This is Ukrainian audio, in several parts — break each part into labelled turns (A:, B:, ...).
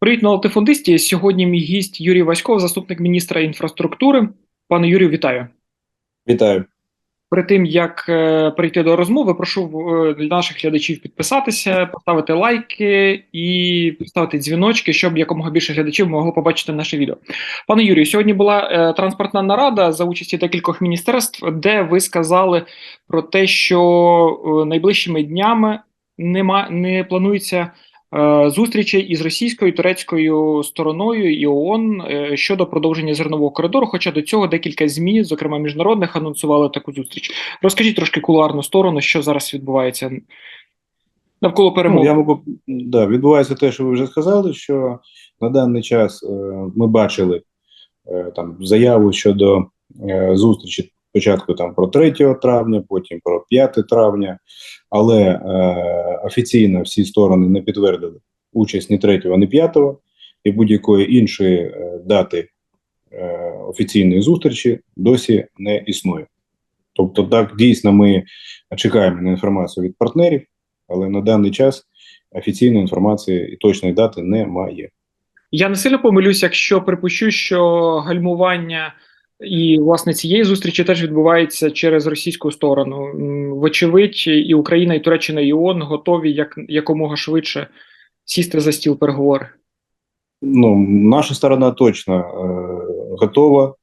A: Привіт, на латифундисті. Сьогодні мій гість Юрій Васьков, заступник міністра інфраструктури. Пане Юрію, вітаю.
B: Вітаю.
A: Перед тим як е, перейти до розмови, прошу е, для наших глядачів підписатися, поставити лайки і поставити дзвіночки, щоб якомога більше глядачів могло побачити наше відео. Пане Юрію, сьогодні була е, транспортна нарада за участі декількох міністерств, де ви сказали про те, що е, найближчими днями нема не планується. Е, Зустрічей із російською і турецькою стороною і ООН е, щодо продовження зернового коридору. Хоча до цього декілька змі, зокрема міжнародних, анонсували таку зустріч. Розкажіть трошки кулуарну сторону, що зараз відбувається навколо перемоги.
B: Ну, я можу, да, відбувається те, що ви вже сказали, що на даний час е, ми бачили е, там заяву щодо е, зустрічі спочатку там про 3 травня, потім про 5 травня, але е, офіційно всі сторони не підтвердили участь ні 3, ні 5, і будь-якої іншої е, дати е, офіційної зустрічі досі не існує. Тобто, так дійсно ми чекаємо на інформацію від партнерів, але на даний час офіційної інформації і точної дати немає.
A: Я не сильно помилюсь, якщо припущу, що гальмування і власне цієї зустрічі теж відбувається через російську сторону. Вочевидь, і Україна, і Туреччина, і ООН готові як якомога швидше сісти за стіл переговорів.
B: Ну, наша сторона точно е, готова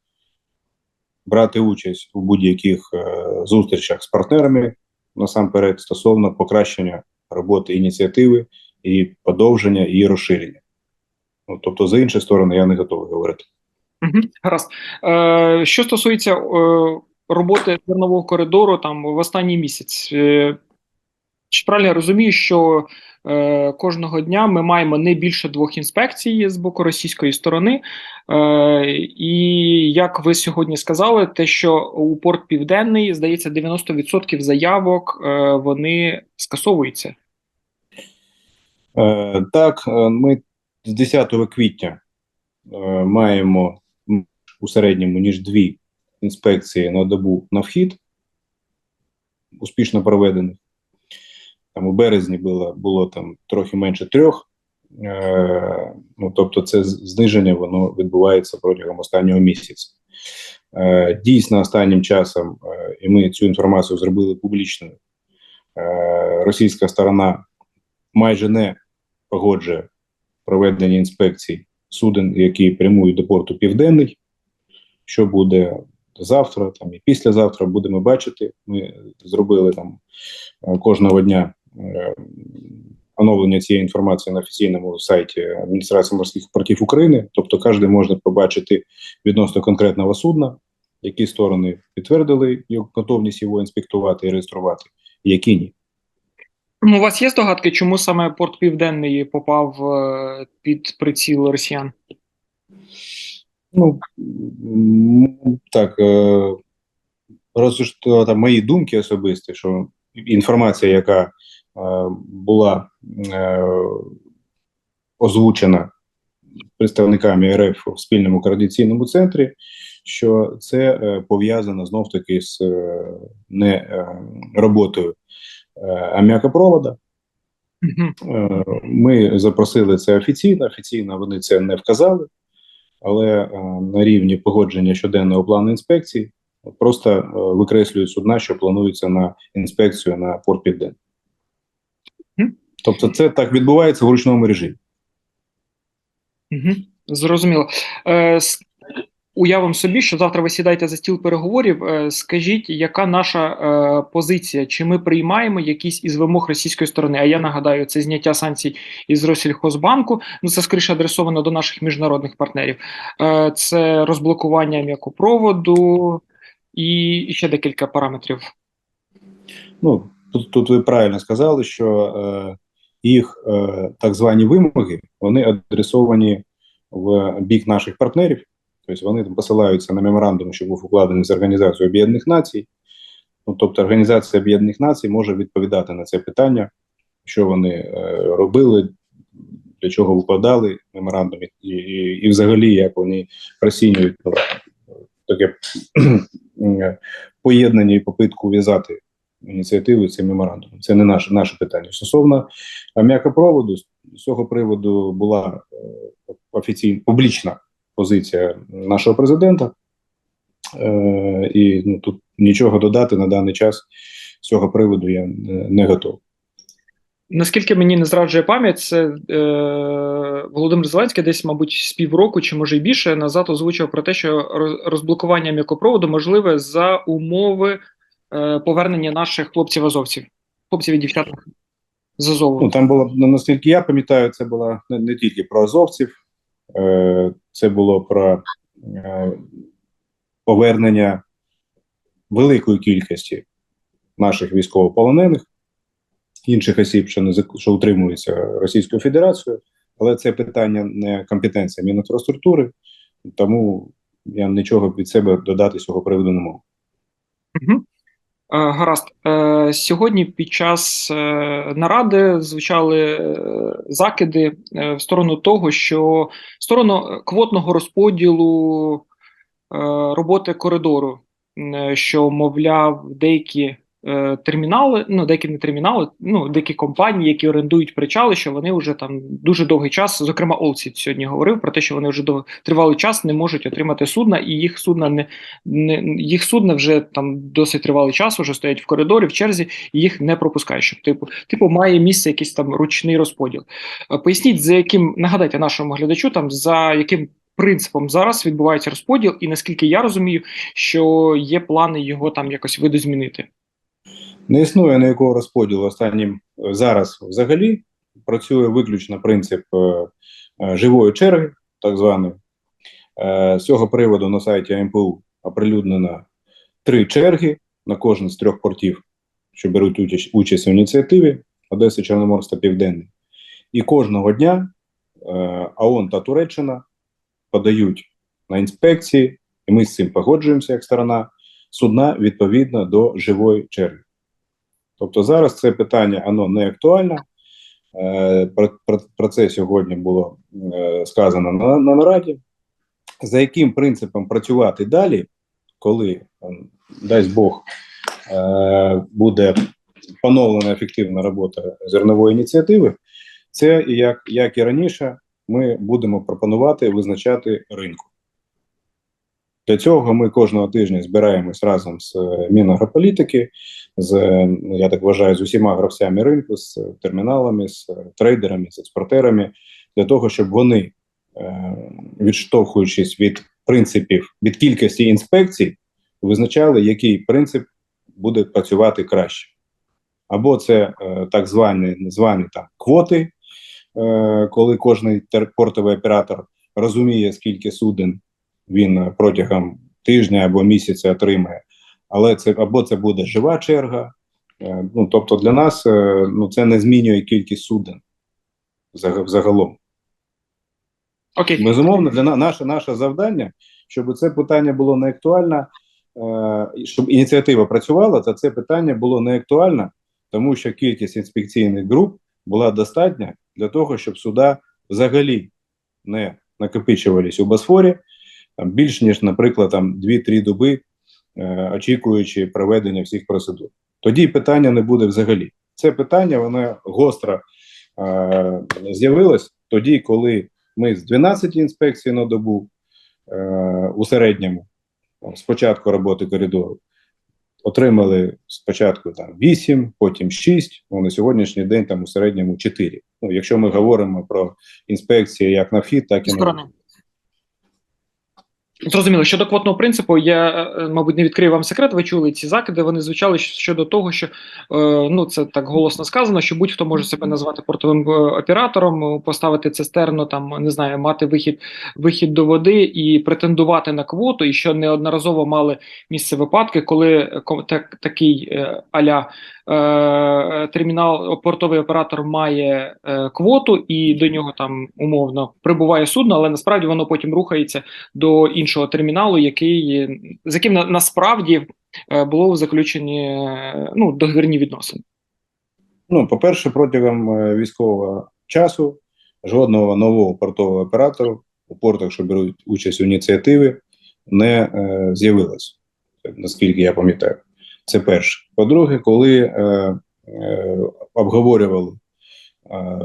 B: брати участь у будь-яких е, зустрічах з партнерами насамперед стосовно покращення роботи ініціативи і подовження її розширення. Ну, тобто, за інші сторони, я не готовий говорити.
A: Угу, гаразд. Е, що стосується е, роботи зернового коридору, там в останній місяць, е, чи правильно я розумію, що е, кожного дня ми маємо не більше двох інспекцій з боку російської сторони, е, і як ви сьогодні сказали, те, що у порт Південний, здається, 90% заявок е, вони скасовуються.
B: Е, так, ми з 10 квітня маємо у середньому ніж дві інспекції на добу на вхід, успішно проведених. Там у березні було, було там трохи менше трьох. Е, ну, тобто, це зниження воно відбувається протягом останнього місяця. Е, дійсно, останнім часом, е, і ми цю інформацію зробили публічною. Е, російська сторона майже не погоджує проведення інспекцій суден, які прямують до порту Південний. Що буде завтра, там і післязавтра будемо бачити. Ми зробили там е, кожного дня е, оновлення цієї інформації на офіційному сайті Адміністрації морських портів України. Тобто, кожен може побачити відносно конкретного судна, які сторони підтвердили готовність його інспектувати і реєструвати, які ні.
A: Ну, У вас є здогадки, чому саме порт Південний попав е, під приціл росіян?
B: Ну так, е, просто що там мої думки особисті, що інформація, яка е, була е, озвучена представниками РФ у спільному координаційному центрі, що це пов'язано знов таки з не роботою аміакопровода. Ми запросили це офіційно. Офіційно вони це не вказали, але е, на рівні погодження щоденного плану інспекцій просто е, викреслюють судна, що планується на інспекцію на порт Південний. Тобто, це так відбувається в ручному режимі.
A: Угу. Зрозуміло. Е, уявимо собі, що завтра ви сідаєте за стіл переговорів. Е, скажіть, яка наша е, позиція? Чи ми приймаємо якісь із вимог російської сторони? А я нагадаю, це зняття санкцій із Россельхозбанку. Ну це скоріше адресовано до наших міжнародних партнерів. Е, це розблокування м'якопроводу і, ще декілька параметрів.
B: Ну, тут, тут ви правильно сказали, що їх так звані вимоги вони адресовані в бік наших партнерів. Тобто вони там посилаються на меморандум, що був укладений з Організацією Об'єднаних Націй. Ну, тобто, Організація Об'єднаних Націй може відповідати на це питання, що вони е, робили, для чого викладали меморандум, і, і, і взагалі як вони розцінюють ну, таке поєднання і попитку в'язати ініціативи цим меморандумом. Це не наше наше питання. Стосовно е, м'якопроводу, з цього приводу була е, офіційна публічна позиція нашого президента, е, і ну, тут нічого додати на даний час з цього приводу я не, не готовий.
A: Наскільки мені не зраджує пам'ять, це е, Володимир Зеленський десь, мабуть, з півроку чи може й більше назад озвучив про те, що роз- розблокування м'якопроводу можливе за умови е, повернення наших хлопців-азовців, хлопців і дівчат з Азову.
B: Ну, там було, ну, наскільки я пам'ятаю, це було не, не тільки про азовців, е, це було про е, повернення великої кількості наших військовополонених, інших осіб, що не що утримуються Російською Федерацією, але це питання не компетенція Мінінфраструктури, тому я нічого від себе додати з цього приводу не можу.
A: Угу. Е, гаразд. Е, сьогодні під час е, наради звучали закиди в сторону того, що в сторону квотного розподілу роботи коридору, що, мовляв, деякі е, термінали, ну деякі не термінали, ну деякі компанії, які орендують причали, що вони вже там дуже довгий час, зокрема, Олсіт сьогодні говорив про те, що вони вже до тривалий час не можуть отримати судна, і їх судна не, не їх судна вже там досить тривалий час, вже стоять в коридорі, в черзі, і їх не пропускають. Щоб типу, типу, має місце якийсь там ручний розподіл. Е, Поясніть, за яким нагадайте нашому глядачу, там за яким принципом зараз відбувається розподіл, і наскільки я розумію, що є плани його там якось видозмінити.
B: Не існує ніякого розподілу останнім е, зараз взагалі. Працює виключно принцип е, е, живої черги, так званої. З цього приводу на сайті МПУ оприлюднено три черги на кожен з трьох портів, що беруть участь, в ініціативі Одеса, Чорноморськ та Південний. І кожного дня е, АОН та Туреччина подають на інспекції, і ми з цим погоджуємося як сторона, судна відповідно до живої черги. Тобто зараз це питання воно не актуальне. Е, Про, про, про це сьогодні було е, сказано на, на нараді. За яким принципом працювати далі, коли, дасть Бог, е, буде поновлена ефективна робота зернової ініціативи, це як, як і раніше, ми будемо пропонувати визначати ринку. Для цього ми кожного тижня збираємось разом з е, Мінагрополітики, з я так вважаю, з усіма гравцями ринку, з терміналами, з трейдерами, з експортерами, для того, щоб вони, е, відштовхуючись від принципів, від кількості інспекцій, визначали, який принцип буде працювати краще. Або це е, так звані, звані там квоти, е, коли кожний портовий оператор розуміє, скільки суден він протягом тижня або місяця отримає. Але це або це буде жива черга. е, Ну тобто для нас е, ну це не змінює кількість суден взаг- взагалом.
A: Окей,
B: Безумовно, для на- наше, наше завдання, щоб це питання було не актуальне, е, щоб ініціатива працювала, то це питання було не актуальне, тому що кількість інспекційних груп була достатня для того, щоб суда взагалі не накопичувались у Босфорі там, більш ніж, наприклад, там 2-3 доби, очікуючи проведення всіх процедур. Тоді питання не буде взагалі. Це питання воно гостро е, з'явилось тоді, коли ми з 12 інспекцій на добу е, у середньому там, з початку роботи коридору отримали спочатку там 8, потім 6, ну, на сьогоднішній день там у середньому 4. Ну, якщо ми говоримо про інспекції як на вхід, так і на.
A: Зрозуміло, щодо квотного принципу, я, е, мабуть, не відкрию вам секрет. Ви чули ці закиди. Вони звучали щодо того, що е, ну це так голосно сказано, що будь-хто може себе назвати портовим е, оператором, поставити цистерну, там не знаю, мати вихід вихід до води і претендувати на квоту. І що неодноразово мали місце випадки, коли е, так, такий е, аля е, термінал, портовий оператор має е, квоту, і до нього там умовно прибуває судно, але насправді воно потім рухається до іншого терміналу, який з яким на, насправді е, було заключені е, ну, договірні відносини.
B: Ну, по-перше, протягом е, військового часу жодного нового портового оператору у портах, що беруть участь у ініціативі, не е, з'явилось, наскільки я пам'ятаю. Це перше. По-друге, коли е, е, обговорювали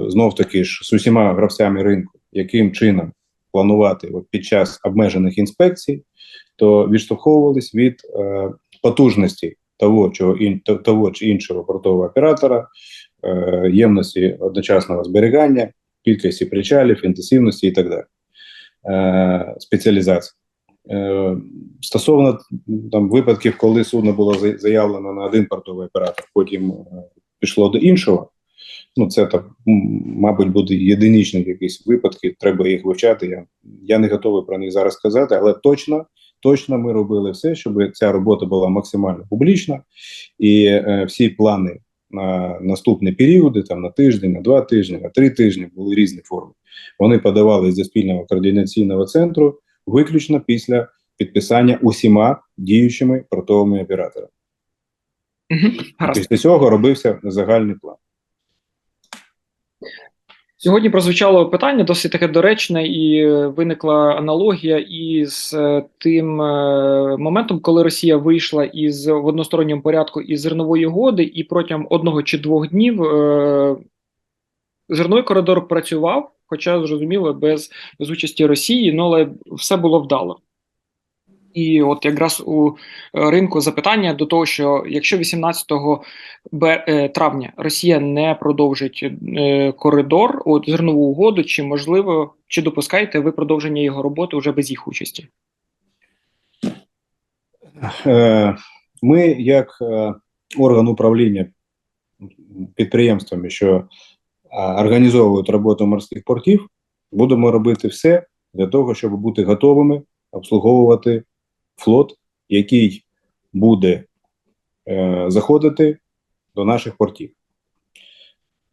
B: знов таки ж з усіма гравцями ринку, яким чином планувати під час обмежених інспекцій, то відштовховувались від е, потужності того, чого того чи іншого портового оператора, е, ємності одночасного зберігання, кількості причалів, інтенсивності і так далі. Е, спеціалізації. Е, стосовно там випадків, коли судно було заявлено на один портовий оператор, потім пішло до іншого. Ну, це так, мабуть, буде єдиничні якісь випадки, треба їх вивчати. Я я не готовий про них зараз сказати, але точно точно ми робили все, щоб ця робота була максимально публічна, і е, всі плани на наступні періоди, там на тиждень, на два тижні, на три тижні були різні форми. Вони подавались до спільного координаційного центру виключно після підписання усіма діючими портовими операторами.
A: Угу,
B: Після цього робився загальний план.
A: Сьогодні прозвучало питання досить таке доречне, і виникла аналогія із е, тим е, моментом, коли Росія вийшла із в односторонньому порядку із зернової угоди, і протягом одного чи двох днів е, зерновий коридор працював, хоча зрозуміло, без, без участі Росії, ну але все було вдало. І от якраз у е, ринку запитання до того, що якщо 18 е, травня Росія не продовжить е, коридор, от зернову угоду, чи можливо, чи допускаєте ви продовження його роботи вже без їх участі?
B: Ми, як орган управління підприємствами, що організовують роботу морських портів, будемо робити все для того, щоб бути готовими обслуговувати флот, який буде е, заходити до наших портів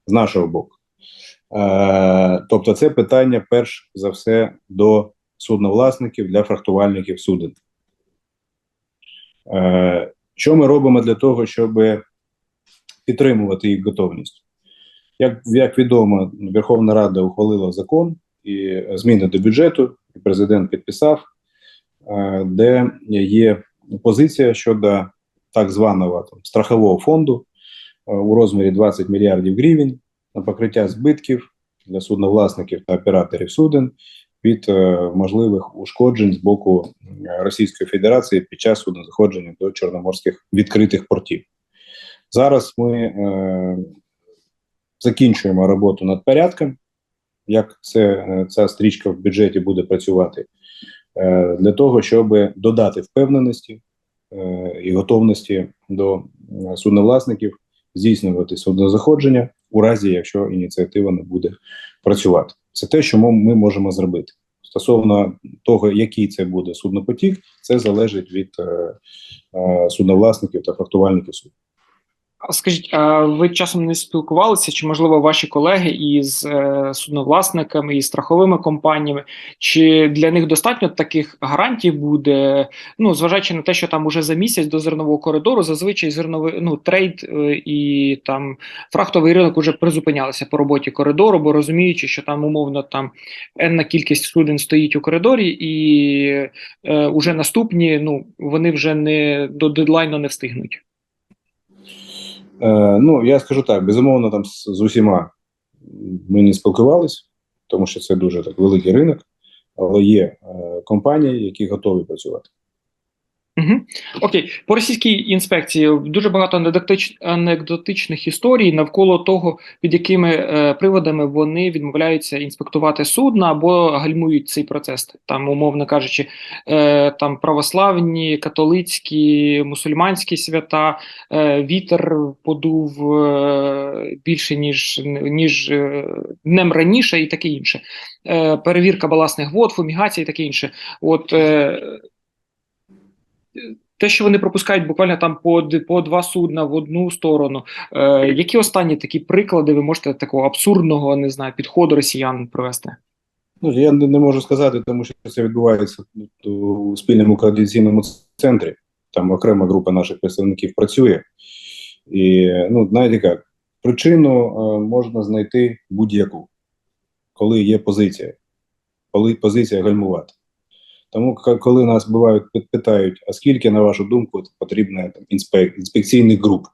B: з нашого боку. Е, Тобто, це питання перш за все до судновласників для фрахтувальників суден. Е, Що ми робимо для того, щоб підтримувати їх готовність? Як як відомо, Верховна Рада ухвалила закон і зміни до бюджету, і президент підписав. Е, де є позиція щодо так званого там, страхового фонду е, у розмірі 20 мільярдів гривень на покриття збитків для судновласників та операторів суден від е, можливих ушкоджень з боку Російської Федерації під час суднозаходження до чорноморських відкритих портів. Зараз ми е, закінчуємо роботу над порядком. Як це, ця стрічка в бюджеті буде працювати, для того, щоб додати впевненості е, і готовності до е, судновласників здійснювати суднозаходження у разі, якщо ініціатива не буде працювати. Це те, що ми можемо зробити. Стосовно того, який це буде суднопотік, це залежить від судновласників та фрахтувальників суду.
A: Скажіть, а ви часом не спілкувалися, чи можливо ваші колеги із е, судновласниками і страховими компаніями? Чи для них достатньо таких гарантій буде? Ну зважаючи на те, що там уже за місяць до зернового коридору зазвичай зерновий ну трейд е, і там фрахтовий ринок уже призупинялися по роботі коридору, бо розуміючи, що там умовно там енна кількість суден стоїть у коридорі, і е, уже наступні ну вони вже не до дедлайну не встигнуть.
B: Е, Ну, я скажу так, безумовно, там з, усіма ми не спілкувалися, тому що це дуже так великий ринок, але є е, компанії, які готові працювати.
A: Угу. Окей, по російській інспекції дуже багато анекдотич... анекдотичних історій навколо того, під якими е, приводами вони відмовляються інспектувати судна або гальмують цей процес, там, умовно кажучи, е, там православні, католицькі, мусульманські свята, е, вітер подув е, більше ніж ніж е, днем раніше, і таке інше. Е, перевірка баласних вод, фумігація і таке інше. От е, те, що вони пропускають буквально там по по два судна в одну сторону. Е, Які останні такі приклади ви можете такого абсурдного не знаю, підходу росіян привести?
B: Ну, Я не, не можу сказати, тому що це відбувається у спільному координаційному центрі. Там окрема група наших представників працює. І ну, знаєте як, причину е, можна знайти будь-яку, коли є позиція, коли позиція гальмувати. Тому, коли нас бувають питають, а скільки, на вашу думку, потрібно там, інспек... інспекційних груп,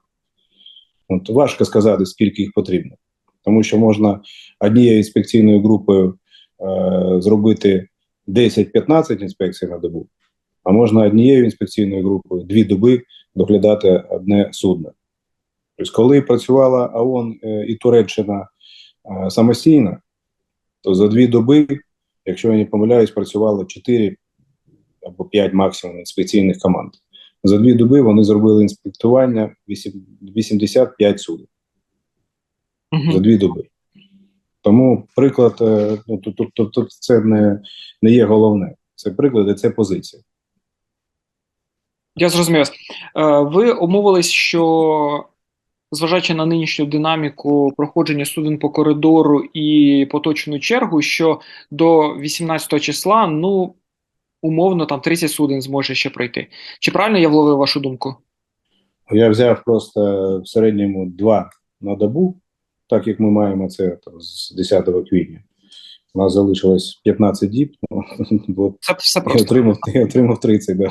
B: От, важко сказати, скільки їх потрібно. тому що можна однією інспекційною групою е, зробити 10-15 інспекцій на добу, а можна однією інспекційною групою дві доби доглядати одне судно. Тобто, коли працювала АОН е, і Туреччина е, самостійно, то за дві доби, якщо я не помиляюсь, працювало 4 або 5 максимум інспекційних команд. За дві доби вони зробили інспектування 85 суден
A: Мгм.
B: за дві доби. Тому приклад, е, ну, тут, тут, тут, тут це не, не є головне. Це приклад і це позиція.
A: Я зрозумів. Е, Ви умовились, що зважаючи на нинішню динаміку проходження суден по коридору і поточну чергу, що до 18 числа, ну, умовно, там 30 суден зможе ще пройти. Чи правильно я вловив вашу думку?
B: Я взяв просто в середньому два на добу, так як ми маємо це там, з 10 квітня. У нас залишилось 15 діб, ну, от
A: Це все
B: я отримав, я отримав 30, да.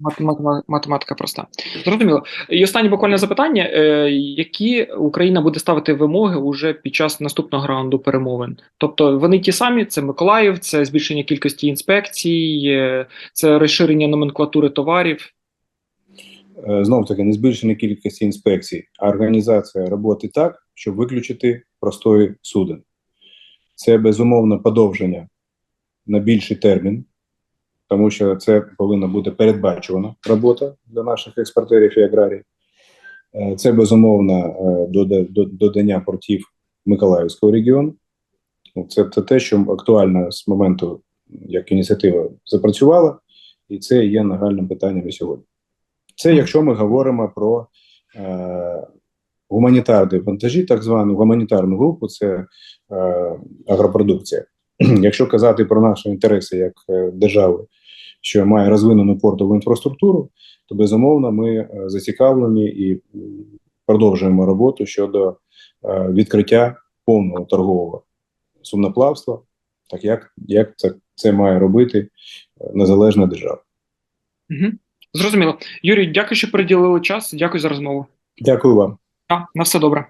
A: Мат- мат- Математика проста. Зрозуміло. І останнє буквально запитання: Е, які Україна буде ставити вимоги уже під час наступного раунду перемовин? Тобто вони ті самі: це Миколаїв, це збільшення кількості інспекцій, е, це розширення номенклатури товарів.
B: Е, Знов таки, не збільшення кількості інспекцій, а організація роботи так, щоб виключити простої суден. Це безумовно подовження на більший термін, тому що це повинна бути передбачувана робота для наших експортерів і аграріїв. Е, Це безумовно е, до- додання портів Миколаївського регіону. Ну, це те, що актуально з моменту, як ініціатива запрацювала, і це є нагальним питанням і сьогодні. Це якщо ми говоримо про е, гуманітарні вантажі, так звану гуманітарну групу, це е, агропродукція. Якщо казати про наші інтереси як е, держави, що має розвинену портову інфраструктуру, то безумовно ми е, зацікавлені і продовжуємо роботу щодо е, відкриття повного торгового судноплавства, так як, як це, це має робити незалежна держава.
A: Угу. Зрозуміло. Юрій, дякую, що приділили час. Дякую за розмову.
B: Дякую вам.
A: А, на все добре.